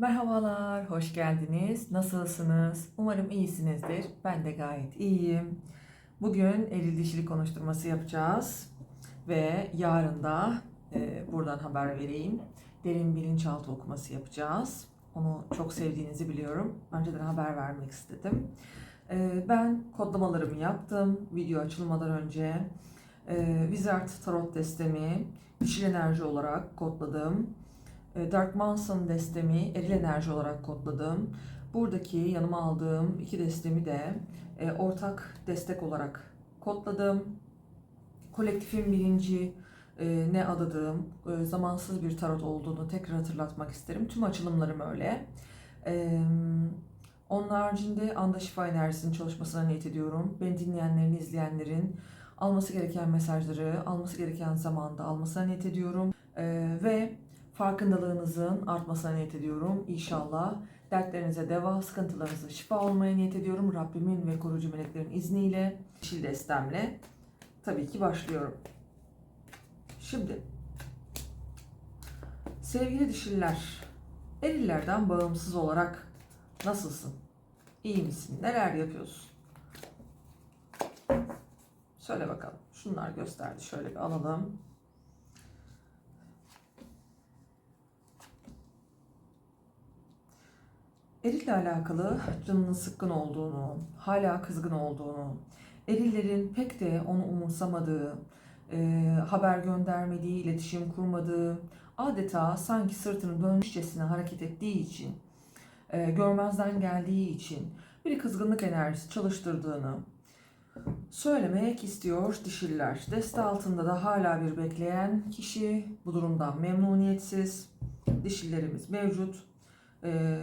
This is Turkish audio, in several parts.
Merhabalar, hoş geldiniz. Nasılsınız? Umarım iyisinizdir. Ben de gayet iyiyim. Bugün eril dişili konuşturması yapacağız. Ve yarın da e, buradan haber vereyim. Derin bilinçaltı okuması yapacağız. Onu çok sevdiğinizi biliyorum. Önceden haber vermek istedim. E, ben kodlamalarımı yaptım video açılmadan önce. E, Wizard Tarot destemi dişil enerji olarak kodladım. E, Dark Manson destemi eril enerji olarak kodladım. Buradaki yanıma aldığım iki destemi de e, ortak destek olarak kodladım. Kolektifin bilinci e, ne adadığım zamansız bir tarot olduğunu tekrar hatırlatmak isterim. Tüm açılımlarım öyle. E, onun haricinde anda şifa enerjisinin çalışmasına niyet ediyorum. Beni dinleyenlerin, izleyenlerin alması gereken mesajları alması gereken zamanda almasına niyet ediyorum. Ve farkındalığınızın artmasına niyet ediyorum. İnşallah dertlerinize deva, sıkıntılarınıza şifa olmaya niyet ediyorum. Rabbimin ve koruyucu meleklerin izniyle, dişil destemle tabii ki başlıyorum. Şimdi, sevgili dişiller, erillerden bağımsız olarak nasılsın? İyi misin? Neler yapıyorsun? Söyle bakalım. Şunlar gösterdi. Şöyle bir alalım. Erille alakalı canının sıkkın olduğunu, hala kızgın olduğunu, erillerin pek de onu umursamadığı, e, haber göndermediği, iletişim kurmadığı, adeta sanki sırtını dönmüşçesine hareket ettiği için, e, görmezden geldiği için bir kızgınlık enerjisi çalıştırdığını söylemek istiyor dişiller. Deste altında da hala bir bekleyen kişi bu durumdan memnuniyetsiz. Dişillerimiz mevcut. E,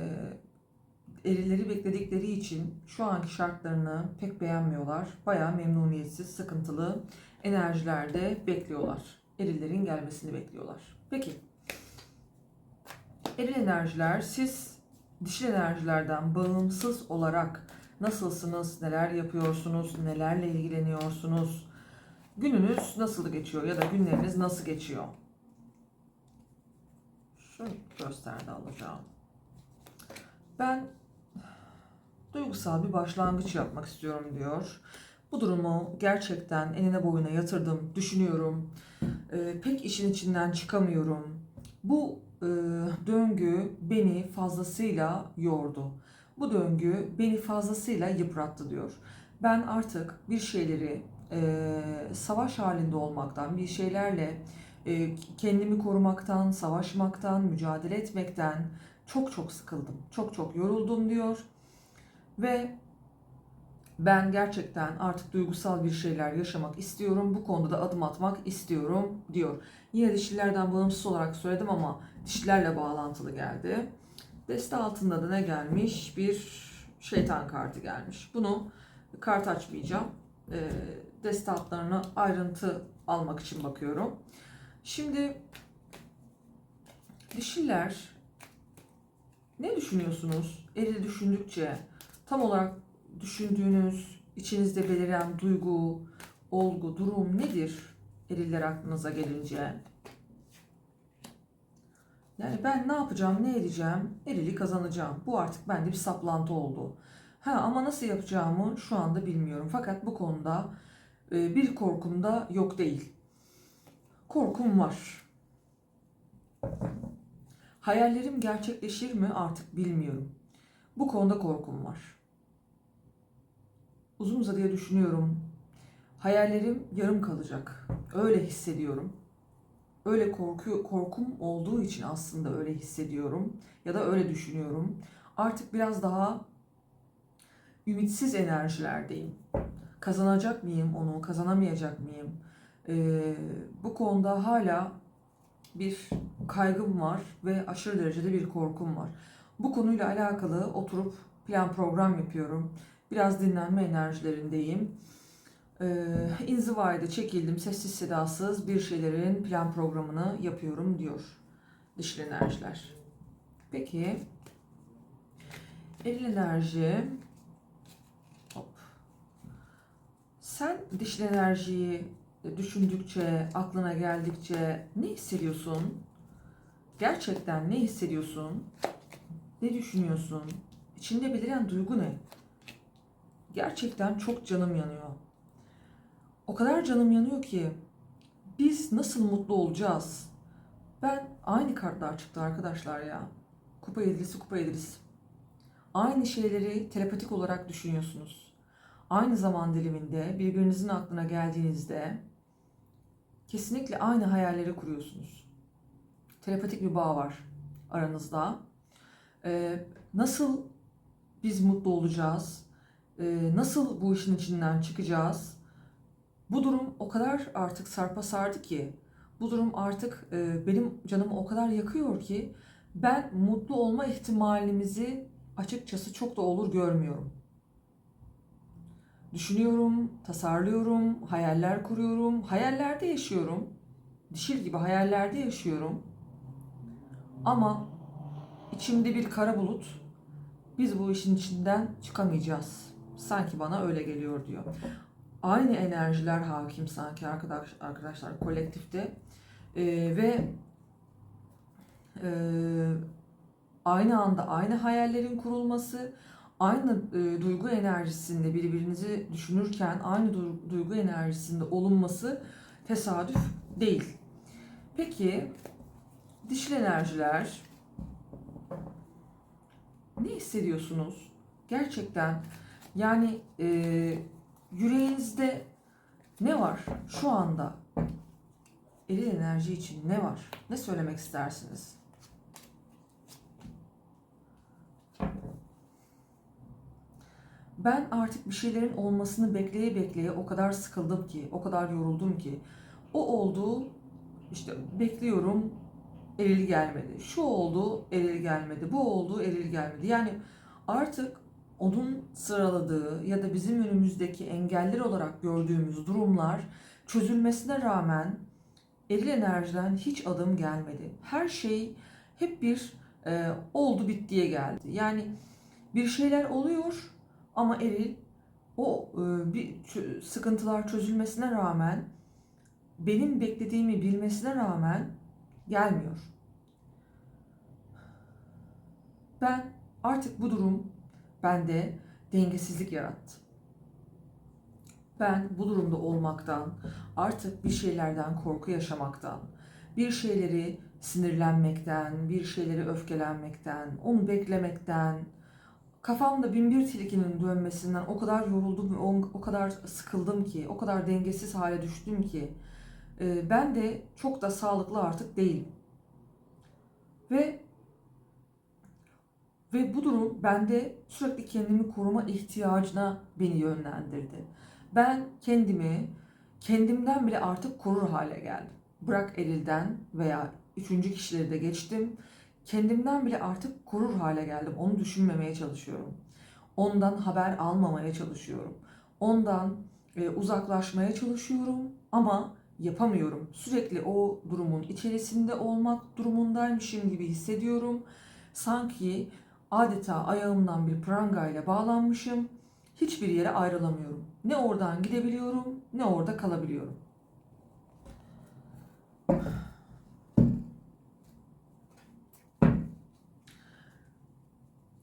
erileri bekledikleri için şu anki şartlarını pek beğenmiyorlar. Bayağı memnuniyetsiz, sıkıntılı enerjilerde bekliyorlar. Erillerin gelmesini bekliyorlar. Peki. Eril enerjiler siz dişil enerjilerden bağımsız olarak nasılsınız, neler yapıyorsunuz, nelerle ilgileniyorsunuz? Gününüz nasıl geçiyor ya da günleriniz nasıl geçiyor? Şunu gösterdi alacağım. Ben duygusal bir başlangıç yapmak istiyorum diyor. Bu durumu gerçekten enine boyuna yatırdım, düşünüyorum. Ee, pek işin içinden çıkamıyorum. Bu e, döngü beni fazlasıyla yordu. Bu döngü beni fazlasıyla yıprattı diyor. Ben artık bir şeyleri e, savaş halinde olmaktan, bir şeylerle e, kendimi korumaktan, savaşmaktan, mücadele etmekten çok çok sıkıldım. Çok çok yoruldum diyor. Ve ben gerçekten artık duygusal bir şeyler yaşamak istiyorum. Bu konuda da adım atmak istiyorum diyor. Yine dişilerden bağımsız olarak söyledim ama dişilerle bağlantılı geldi. Deste altında da ne gelmiş? Bir şeytan kartı gelmiş. Bunu kart açmayacağım. E, deste altlarını ayrıntı almak için bakıyorum. Şimdi dişiler ne düşünüyorsunuz? Eril düşündükçe tam olarak düşündüğünüz, içinizde beliren duygu, olgu, durum nedir? Eriller aklınıza gelince. Yani ben ne yapacağım, ne edeceğim? Erili kazanacağım. Bu artık bende bir saplantı oldu. Ha ama nasıl yapacağımı şu anda bilmiyorum. Fakat bu konuda e, bir korkum da yok değil. Korkum var. Hayallerim gerçekleşir mi artık bilmiyorum. Bu konuda korkum var. Uzun uzadıya düşünüyorum. Hayallerim yarım kalacak. Öyle hissediyorum. Öyle korku, korkum olduğu için aslında öyle hissediyorum ya da öyle düşünüyorum. Artık biraz daha ümitsiz enerjilerdeyim. Kazanacak mıyım onu, kazanamayacak mıyım? Ee, bu konuda hala bir kaygım var ve aşırı derecede bir korkum var. Bu konuyla alakalı oturup plan program yapıyorum. Biraz dinlenme enerjilerindeyim. Ee, inzivayda çekildim sessiz sedasız bir şeylerin plan programını yapıyorum diyor dişil enerjiler. Peki eril enerji hop. Sen dişil enerjiyi düşündükçe, aklına geldikçe ne hissediyorsun? Gerçekten ne hissediyorsun? Ne düşünüyorsun? İçinde beliren duygu ne? Gerçekten çok canım yanıyor. O kadar canım yanıyor ki biz nasıl mutlu olacağız? Ben aynı kartlar çıktı arkadaşlar ya. Kupa yedilisi kupa yedilisi. Aynı şeyleri telepatik olarak düşünüyorsunuz. Aynı zaman diliminde birbirinizin aklına geldiğinizde kesinlikle aynı hayalleri kuruyorsunuz. Telepatik bir bağ var aranızda. Ee, nasıl biz mutlu olacağız? Ee, nasıl bu işin içinden çıkacağız? Bu durum o kadar artık sarpa sardı ki, bu durum artık e, benim canımı o kadar yakıyor ki ben mutlu olma ihtimalimizi açıkçası çok da olur görmüyorum. Düşünüyorum, tasarlıyorum, hayaller kuruyorum, hayallerde yaşıyorum. Dişil gibi hayallerde yaşıyorum. Ama içimde bir kara bulut, biz bu işin içinden çıkamayacağız. Sanki bana öyle geliyor diyor. Aynı enerjiler hakim sanki arkadaş, arkadaşlar kolektifte. Ee, ve e, aynı anda aynı hayallerin kurulması, aynı e, duygu enerjisinde birbirinizi düşünürken aynı du- duygu enerjisinde olunması tesadüf değil. Peki dişil enerjiler ne hissediyorsunuz? Gerçekten yani e, yüreğinizde ne var şu anda? Eril enerji için ne var? Ne söylemek istersiniz? Ben artık bir şeylerin olmasını bekleye bekleye o kadar sıkıldım ki, o kadar yoruldum ki. O oldu, işte bekliyorum, eril gelmedi. Şu oldu, eril gelmedi. Bu oldu, eril gelmedi. Yani artık onun sıraladığı ya da bizim önümüzdeki engeller olarak gördüğümüz durumlar çözülmesine rağmen eril enerjiden hiç adım gelmedi. Her şey hep bir e, oldu bittiye geldi. Yani bir şeyler oluyor ama eril o e, bir sıkıntılar çözülmesine rağmen benim beklediğimi bilmesine rağmen gelmiyor. Ben artık bu durum bende dengesizlik yarattı. Ben bu durumda olmaktan, artık bir şeylerden korku yaşamaktan, bir şeyleri sinirlenmekten, bir şeyleri öfkelenmekten, onu beklemekten, kafamda bin bir tilkinin dönmesinden o kadar yoruldum o kadar sıkıldım ki, o kadar dengesiz hale düştüm ki, e, ben de çok da sağlıklı artık değilim. Ve ve bu durum bende sürekli kendimi koruma ihtiyacına beni yönlendirdi. Ben kendimi kendimden bile artık korur hale geldim. Bırak erilden veya üçüncü kişileri de geçtim. Kendimden bile artık korur hale geldim. Onu düşünmemeye çalışıyorum. Ondan haber almamaya çalışıyorum. Ondan e, uzaklaşmaya çalışıyorum ama yapamıyorum. Sürekli o durumun içerisinde olmak durumundaymışım gibi hissediyorum. Sanki adeta ayağımdan bir pranga ile bağlanmışım. Hiçbir yere ayrılamıyorum. Ne oradan gidebiliyorum ne orada kalabiliyorum.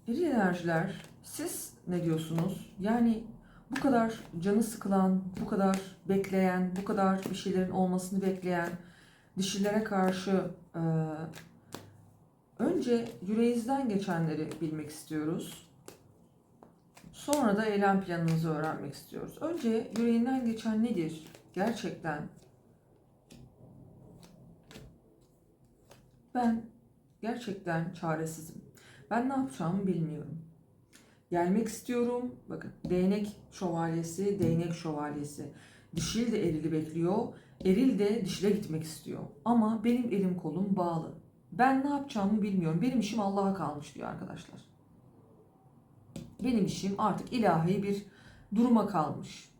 Eril enerjiler siz ne diyorsunuz? Yani bu kadar canı sıkılan, bu kadar bekleyen, bu kadar bir şeylerin olmasını bekleyen dişilere karşı e, önce yüreğinizden geçenleri bilmek istiyoruz. Sonra da eylem planınızı öğrenmek istiyoruz. Önce yüreğinden geçen nedir? Gerçekten ben gerçekten çaresizim. Ben ne yapacağımı bilmiyorum. Gelmek istiyorum. Bakın değnek şövalyesi, değnek şövalyesi. Dişil de erili bekliyor. Eril de dişile gitmek istiyor. Ama benim elim kolum bağlı. Ben ne yapacağımı bilmiyorum. Benim işim Allah'a kalmış diyor arkadaşlar. Benim işim artık ilahi bir duruma kalmış.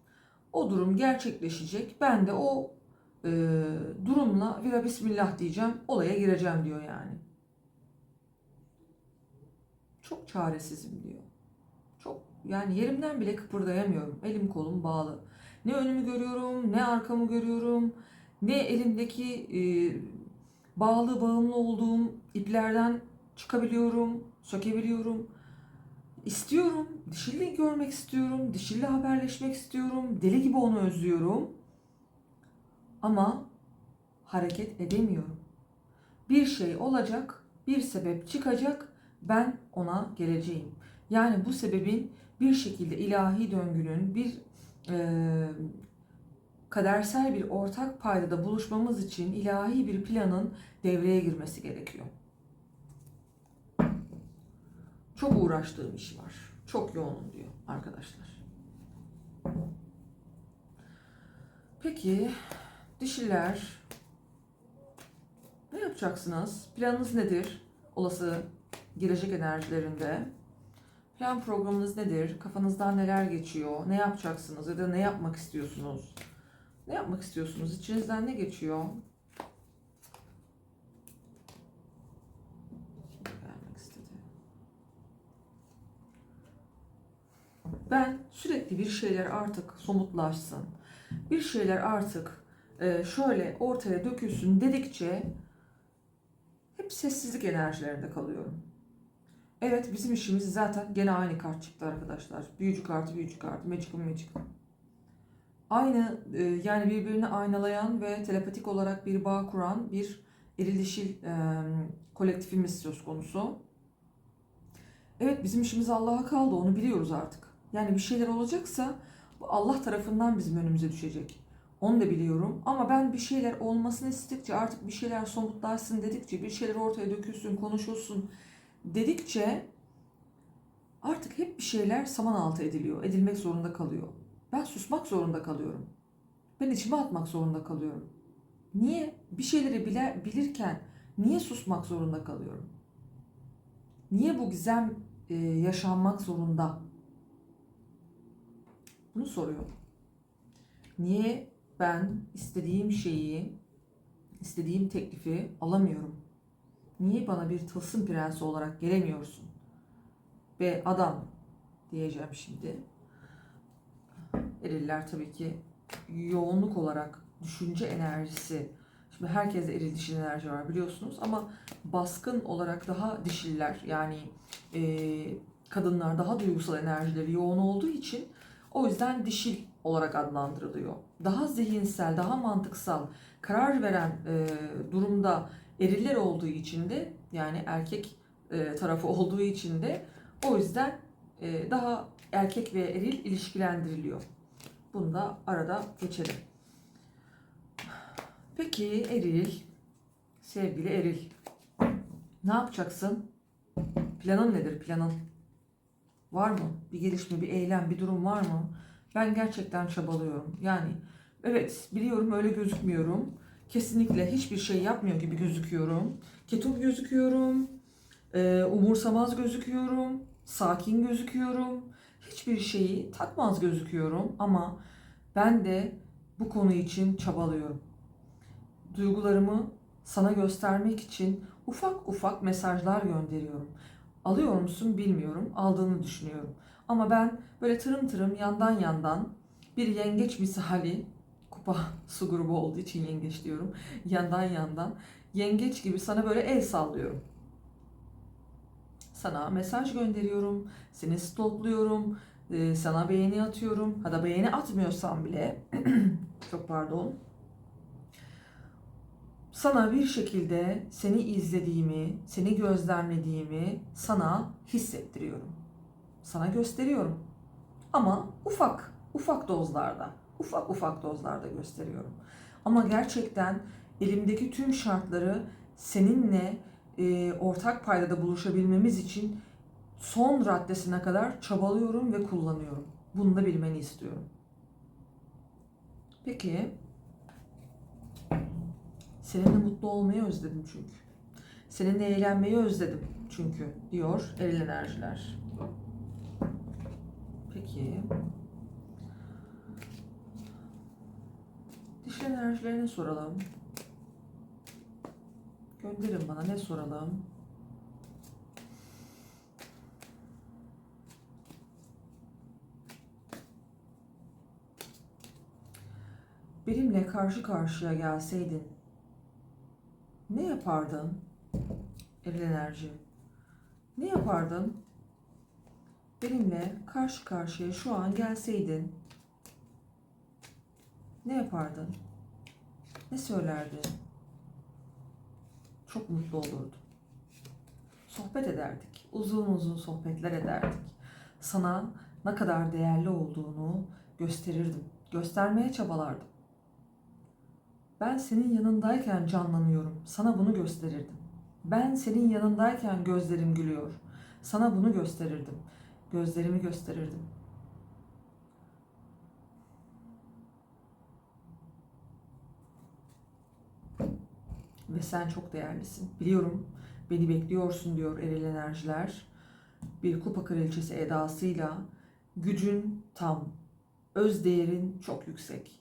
O durum gerçekleşecek. Ben de o e, durumla vira bismillah diyeceğim. Olaya gireceğim diyor yani. Çok çaresizim diyor. Çok yani yerimden bile kıpırdayamıyorum. Elim kolum bağlı. Ne önümü görüyorum, ne arkamı görüyorum, ne elimdeki e, bağlı bağımlı olduğum iplerden çıkabiliyorum, sökebiliyorum. İstiyorum, dişilli görmek istiyorum, dişilli haberleşmek istiyorum, deli gibi onu özlüyorum. Ama hareket edemiyorum. Bir şey olacak, bir sebep çıkacak, ben ona geleceğim. Yani bu sebebin bir şekilde ilahi döngünün bir e, kadersel bir ortak paydada buluşmamız için ilahi bir planın devreye girmesi gerekiyor. Çok uğraştığım iş var. Çok yoğunum diyor arkadaşlar. Peki dişiler ne yapacaksınız? Planınız nedir? Olası gelecek enerjilerinde. Plan programınız nedir? Kafanızdan neler geçiyor? Ne yapacaksınız ya da ne yapmak istiyorsunuz? Ne yapmak istiyorsunuz? İçinizden ne geçiyor? Ben sürekli bir şeyler artık somutlaşsın. Bir şeyler artık e, şöyle ortaya dökülsün dedikçe hep sessizlik enerjilerinde kalıyorum. Evet bizim işimiz zaten gene aynı kart çıktı arkadaşlar. Büyücü kartı, büyücü kartı, magic magic. Aynı e, yani birbirini aynalayan ve telepatik olarak bir bağ kuran bir eril dişil e, kolektifimiz söz konusu. Evet bizim işimiz Allah'a kaldı onu biliyoruz artık. Yani bir şeyler olacaksa Allah tarafından bizim önümüze düşecek. Onu da biliyorum ama ben bir şeyler olmasını istedikçe artık bir şeyler somutlaşsın dedikçe bir şeyler ortaya dökülsün konuşulsun dedikçe artık hep bir şeyler saman altı ediliyor. Edilmek zorunda kalıyor. Ben susmak zorunda kalıyorum. Ben içime atmak zorunda kalıyorum. Niye? Bir şeyleri bile, bilirken niye susmak zorunda kalıyorum? Niye bu gizem e, yaşanmak zorunda? Bunu soruyor. Niye ben istediğim şeyi, istediğim teklifi alamıyorum? Niye bana bir tılsım prensi olarak gelemiyorsun? Ve adam diyeceğim şimdi. Eriller tabii ki yoğunluk olarak düşünce enerjisi. Şimdi herkeste eril dişil enerji var biliyorsunuz ama baskın olarak daha dişiller yani e, kadınlar daha duygusal enerjileri yoğun olduğu için o yüzden dişil olarak adlandırılıyor. Daha zihinsel, daha mantıksal karar veren e, durumda eriller olduğu için de yani erkek e, tarafı olduğu için de o yüzden daha erkek ve eril ilişkilendiriliyor. Bunu da arada geçelim. Peki eril, sevgili eril. Ne yapacaksın? Planın nedir planın? Var mı? Bir gelişme, bir eylem, bir durum var mı? Ben gerçekten çabalıyorum. Yani evet biliyorum öyle gözükmüyorum. Kesinlikle hiçbir şey yapmıyor gibi gözüküyorum. Ketum gözüküyorum. e, umursamaz gözüküyorum. Sakin gözüküyorum. Hiçbir şeyi takmaz gözüküyorum ama ben de bu konu için çabalıyorum. Duygularımı sana göstermek için ufak ufak mesajlar gönderiyorum. Alıyor musun bilmiyorum. Aldığını düşünüyorum. Ama ben böyle tırım tırım yandan yandan bir yengeç misali kupa su grubu olduğu için yengeç diyorum. Yandan yandan yengeç gibi sana böyle el sallıyorum. Sana mesaj gönderiyorum. Seni stalkluyorum. e, Sana beğeni atıyorum. Ha da beğeni atmıyorsam bile çok pardon. Sana bir şekilde seni izlediğimi, seni gözlemlediğimi sana hissettiriyorum. Sana gösteriyorum. Ama ufak, ufak dozlarda, ufak ufak dozlarda gösteriyorum. Ama gerçekten elimdeki tüm şartları seninle e, ortak paydada buluşabilmemiz için son raddesine kadar çabalıyorum ve kullanıyorum. Bunu da bilmeni istiyorum. Peki, seninle mutlu olmayı özledim çünkü. Seninle eğlenmeyi özledim çünkü diyor eril enerjiler. Peki. Dişil enerjilerini soralım. Gönderin bana ne soralım? Benimle karşı karşıya gelseydin ne yapardın? Eril enerji. Ne yapardın? Benimle karşı karşıya şu an gelseydin ne yapardın? Ne söylerdin? Çok mutlu olurdum. Sohbet ederdik. Uzun uzun sohbetler ederdik. Sana ne kadar değerli olduğunu gösterirdim. Göstermeye çabalardım. Ben senin yanındayken canlanıyorum. Sana bunu gösterirdim. Ben senin yanındayken gözlerim gülüyor. Sana bunu gösterirdim. Gözlerimi gösterirdim. Ve sen çok değerlisin. Biliyorum beni bekliyorsun diyor eril enerjiler. Bir kupa kraliçesi edasıyla gücün tam, öz değerin çok yüksek.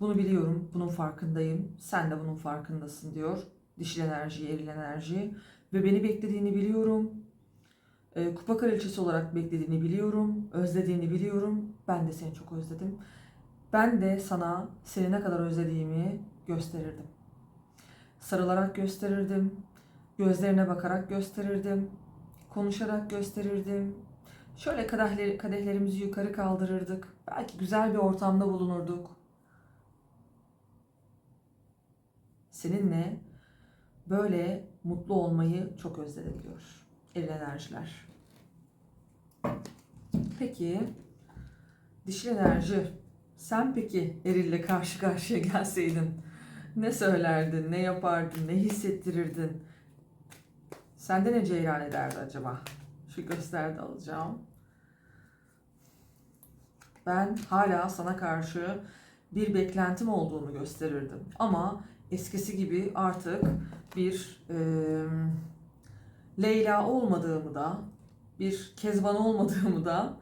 Bunu biliyorum, bunun farkındayım. Sen de bunun farkındasın diyor. Dişil enerji, eril enerji. Ve beni beklediğini biliyorum. E, kupa kraliçesi olarak beklediğini biliyorum. Özlediğini biliyorum. Ben de seni çok özledim. Ben de sana seni ne kadar özlediğimi gösterirdim. Sarılarak gösterirdim. Gözlerine bakarak gösterirdim. Konuşarak gösterirdim. Şöyle kadehler, kadehlerimizi yukarı kaldırırdık. Belki güzel bir ortamda bulunurduk. Seninle böyle mutlu olmayı çok özledim. Eril enerjiler. Peki dişil enerji sen peki erille karşı karşıya gelseydin ne söylerdin, ne yapardın, ne hissettirirdin? Sende ne ceyran ederdi acaba? Şu gösterdi alacağım. Ben hala sana karşı bir beklentim olduğunu gösterirdim. Ama eskisi gibi artık bir e, Leyla olmadığımı da, bir Kezban olmadığımı da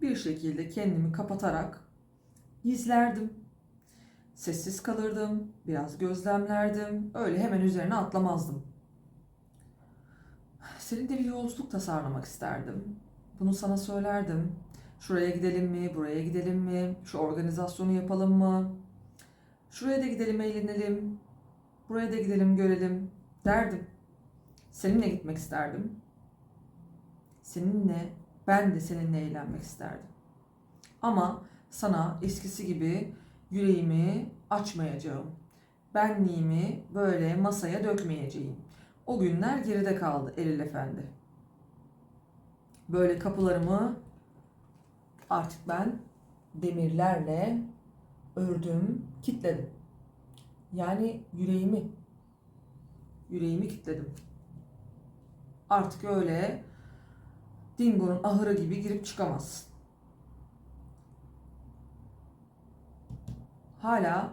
bir şekilde kendimi kapatarak gizlerdim. Sessiz kalırdım, biraz gözlemlerdim. Öyle hemen üzerine atlamazdım. Seninle bir yolculuk tasarlamak isterdim. Bunu sana söylerdim. Şuraya gidelim mi, buraya gidelim mi, şu organizasyonu yapalım mı? Şuraya da gidelim, eğlenelim. Buraya da gidelim, görelim derdim. Seninle gitmek isterdim. Seninle, ben de seninle eğlenmek isterdim. Ama sana eskisi gibi yüreğimi açmayacağım. Benliğimi böyle masaya dökmeyeceğim. O günler geride kaldı Eril Efendi. Böyle kapılarımı artık ben demirlerle ördüm, kitledim. Yani yüreğimi yüreğimi kitledim. Artık öyle Dingo'nun ahırı gibi girip çıkamazsın. Hala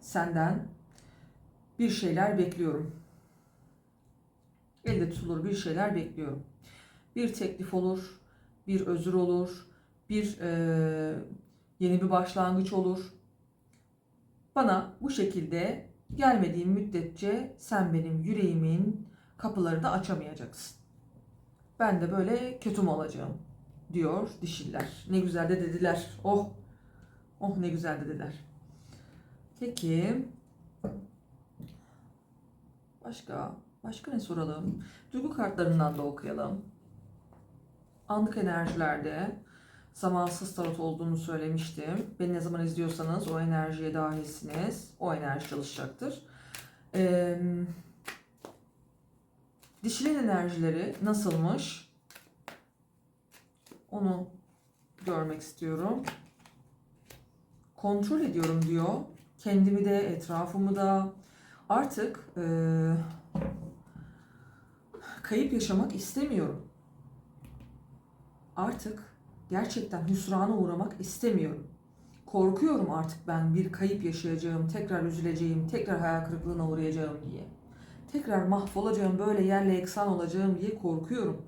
senden bir şeyler bekliyorum. Elde tutulur bir şeyler bekliyorum. Bir teklif olur, bir özür olur, bir e, yeni bir başlangıç olur. Bana bu şekilde gelmediğim müddetçe sen benim yüreğimin kapılarını açamayacaksın. Ben de böyle kötüm olacağım diyor dişiller. Ne güzel de dediler. Oh, oh ne güzel de dediler. Peki. Başka, başka ne soralım? Duygu kartlarından da okuyalım. Anlık enerjilerde zamansız tarot olduğunu söylemiştim. Beni ne zaman izliyorsanız o enerjiye dahilsiniz. O enerji çalışacaktır. Ee, dişilin enerjileri nasılmış? Onu görmek istiyorum. Kontrol ediyorum diyor. Kendimi de, etrafımı da. Artık e, kayıp yaşamak istemiyorum. Artık gerçekten hüsrana uğramak istemiyorum. Korkuyorum artık ben bir kayıp yaşayacağım, tekrar üzüleceğim, tekrar hayal kırıklığına uğrayacağım diye. Tekrar mahvolacağım, böyle yerle eksan olacağım diye korkuyorum.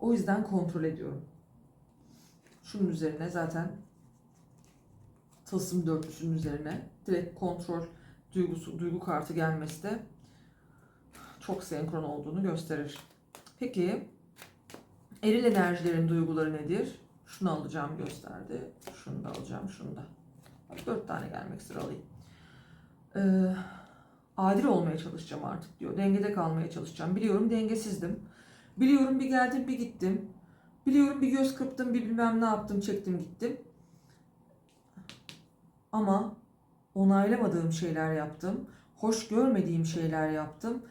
O yüzden kontrol ediyorum. Şunun üzerine zaten tılsım dörtlüsünün üzerine direkt kontrol duygusu, duygu kartı gelmesi de çok senkron olduğunu gösterir. Peki eril enerjilerin duyguları nedir? Şunu alacağım gösterdi. Şunu da alacağım, şunu da. Dört tane gelmek alayım. Ee, Adil olmaya çalışacağım artık diyor. Dengede kalmaya çalışacağım. Biliyorum dengesizdim. Biliyorum bir geldim bir gittim. Biliyorum bir göz kırptım bir bilmem ne yaptım çektim gittim. Ama onaylamadığım şeyler yaptım. Hoş görmediğim şeyler yaptım.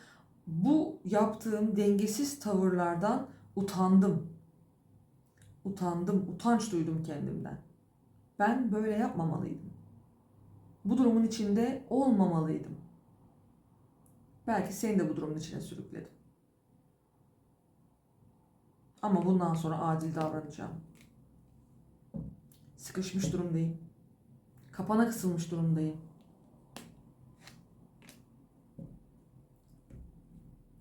Bu yaptığım dengesiz tavırlardan utandım. Utandım, utanç duydum kendimden. Ben böyle yapmamalıydım. Bu durumun içinde olmamalıydım. Belki seni de bu durumun içine sürükledim. Ama bundan sonra adil davranacağım. Sıkışmış durumdayım. Kapana kısılmış durumdayım.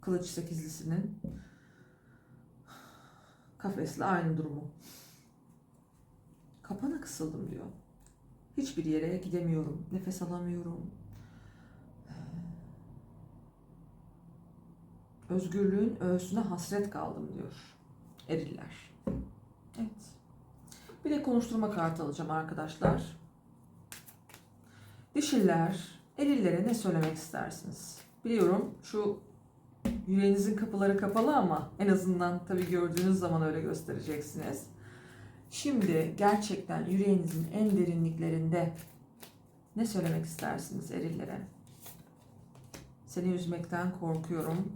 Kılıç sekizlisinin kafesle aynı durumu. Kapana kısıldım diyor. Hiçbir yere gidemiyorum. Nefes alamıyorum. Özgürlüğün öğsüne hasret kaldım diyor eriller. Evet. Bir de konuşturma kartı alacağım arkadaşlar. Dişiller, erillere ne söylemek istersiniz? Biliyorum şu yüreğinizin kapıları kapalı ama en azından tabii gördüğünüz zaman öyle göstereceksiniz. Şimdi gerçekten yüreğinizin en derinliklerinde ne söylemek istersiniz erillere? Seni üzmekten korkuyorum.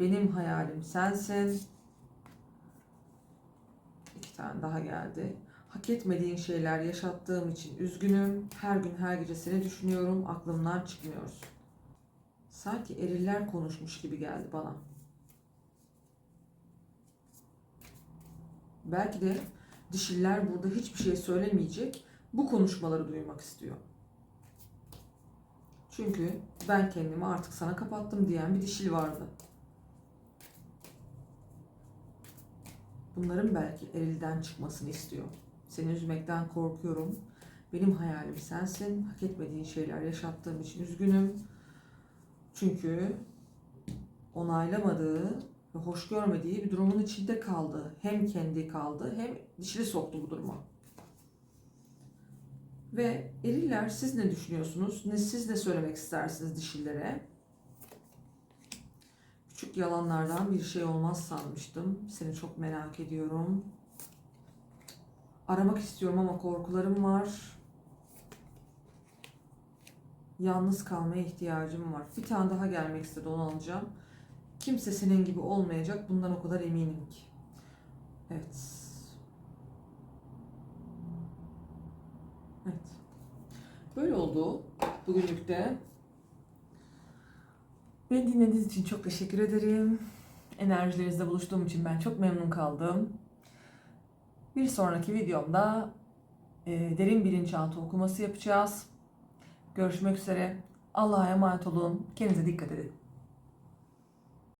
Benim hayalim sensin. İki tane daha geldi. Hak etmediğin şeyler yaşattığım için üzgünüm. Her gün her gece seni düşünüyorum. Aklımdan çıkmıyorsun. Sanki eriller konuşmuş gibi geldi bana. Belki de dişiller burada hiçbir şey söylemeyecek. Bu konuşmaları duymak istiyor. Çünkü ben kendimi artık sana kapattım diyen bir dişil vardı. Bunların belki erilden çıkmasını istiyor. Seni üzmekten korkuyorum. Benim hayalim sensin. Hak etmediğin şeyler yaşattığım için üzgünüm. Çünkü onaylamadığı ve hoş görmediği bir durumun içinde kaldı. Hem kendi kaldı hem dişili soktu bu duruma. Ve eriller siz ne düşünüyorsunuz? Ne siz ne söylemek istersiniz dişillere? Küçük yalanlardan bir şey olmaz sanmıştım. Seni çok merak ediyorum. Aramak istiyorum ama korkularım var. Yalnız kalmaya ihtiyacım var. Bir tane daha gelmek istedi onu alacağım. Kimse senin gibi olmayacak. Bundan o kadar eminim ki. Evet. Evet. Böyle oldu bugünlük de. Beni dinlediğiniz için çok teşekkür ederim. Enerjilerinizle buluştuğum için ben çok memnun kaldım. Bir sonraki videomda e, derin bilinçaltı okuması yapacağız. Görüşmek üzere. Allah'a emanet olun. Kendinize dikkat edin.